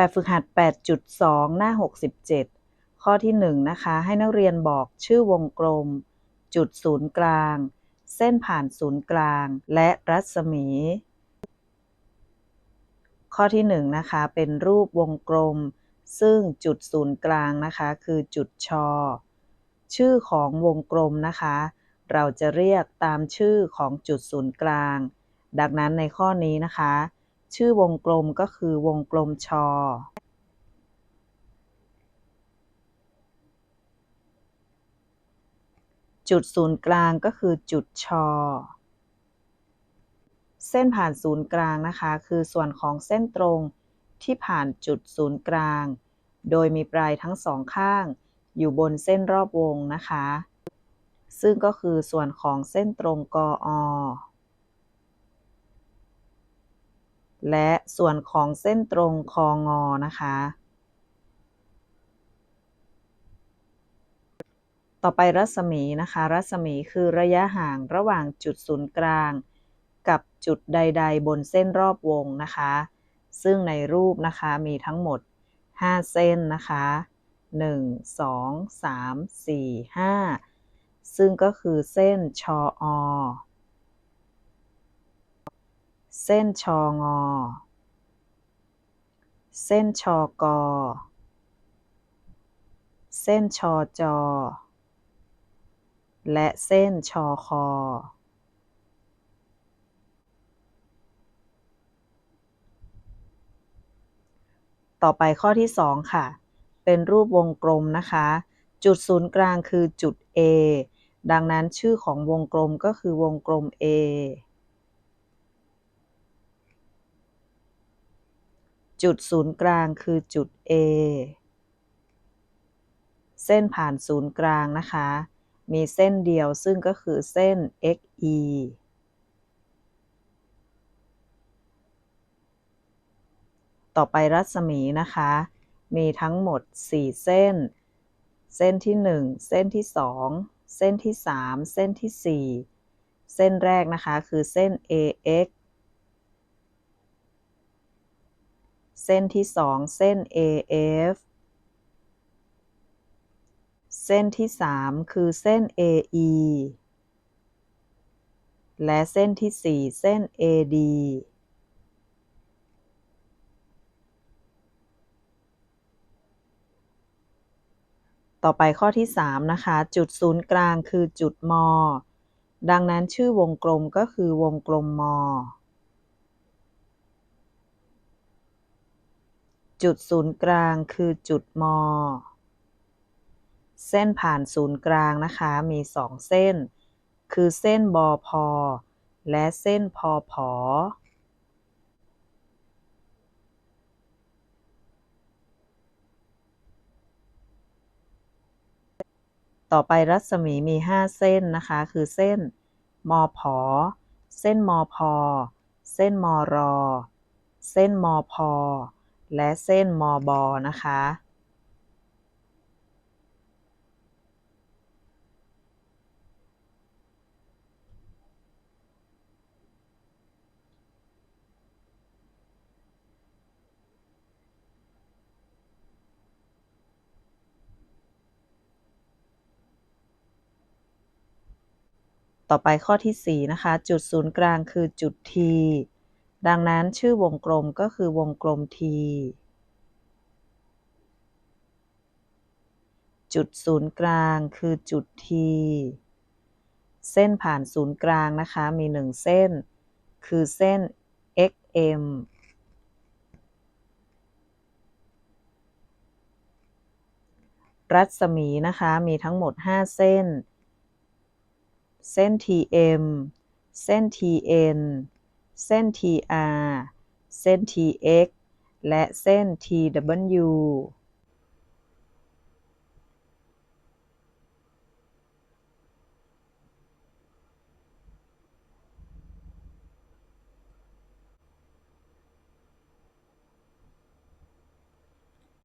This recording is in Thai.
แบบฝึกหัด 8.2 หน้า 67 ข้อที่ 1 นะคะ ให้นักเรียนบอกชื่อวงกลม จุดศูนย์กลาง เส้นผ่านศูนย์กลาง และรัศมี ข้อที่ 1 นะคะ เป็นรูปวงกลม ซึ่งจุดศูนย์กลางนะคะ คือจุดชอ ชื่อของวงกลมนะคะ เราจะเรียกตามชื่อของจุดศูนย์กลาง ดังนั้นในข้อนี้นะคะ ชื่อวงกลมก็คือวงกลมชอจุดศูนย์กลางก็คือจุดชอ เส้นผ่านศูนย์กลางนะคะ คือส่วนของเส้นตรงที่ผ่านจุดศูนย์กลาง โดยมีปลายทั้งสองข้าง อยู่บนเส้นรอบวงนะคะ ซึ่งก็คือส่วนของเส้นตรงกออ และส่วนของเส้นตรงคองอนะคะ ต่อไปรัศมีนะคะ รัศมีคือระยะห่างระหว่างจุดศูนย์กลาง กับจุดใด ๆ บนเส้นรอบวงนะคะ ซึ่งในรูปนะคะมีทั้งหมด 5 เส้นนะคะ 1 2 3 4 5 ซึ่งก็คือเส้นชออ เส้นชองอ เส้นชอกอ เส้นชอจอ และเส้นชอคอ ต่อไปข้อที่ 2 ค่ะ เป็นรูปวงกลมนะคะ จุดศูนย์กลางคือจุด A ดังนั้นชื่อของวงกลมก็คือวงกลม A จุดศูนย์กลางคือจุด A เส้นผ่านศูนย์กลางนะคะ มีเส้นเดียวซึ่งก็คือเส้น XE ต่อไปรัศมีนะคะ มีทั้งหมด 4 เส้น เส้นที่ 1 เส้นที่ 2 เส้นที่ 3 เส้นที่ 4 เส้นแรกนะคะคือเส้น AX เส้นที่2เส้น AF เส้นที่3คือเส้น AE และเส้นที่4เส้น AD ต่อไปข้อที่ 3 นะคะ จุดศูนย์กลางคือจุดม ดังนั้นชื่อวงกลมก็คือวงกลมม จุดศูนย์กลางคือจุดมเส้นผ่านศูนย์กลางนะคะมี2เส้น คือเส้นบอพอและเส้นพอผอต่อไปรัศมีมี 5 เส้นนะคะ คือเส้นมผเส้นมพเส้นมรอ เส้นมพ และเส้นมบนะคะ ต่อไปข้อที่ 4 นะคะ จุดศูนย์กลางคือจุด T ดังนั้นชื่อวงกลมก็คือวงกลม T จุดศูนย์กลางคือจุด T เส้นผ่านศูนย์กลางนะคะมี 1 เส้น คือเส้น XM รัศมีนะคะมีทั้งหมด 5 เส้น เส้น TM เส้น TN เส้น TR เส้น TX และเส้น TW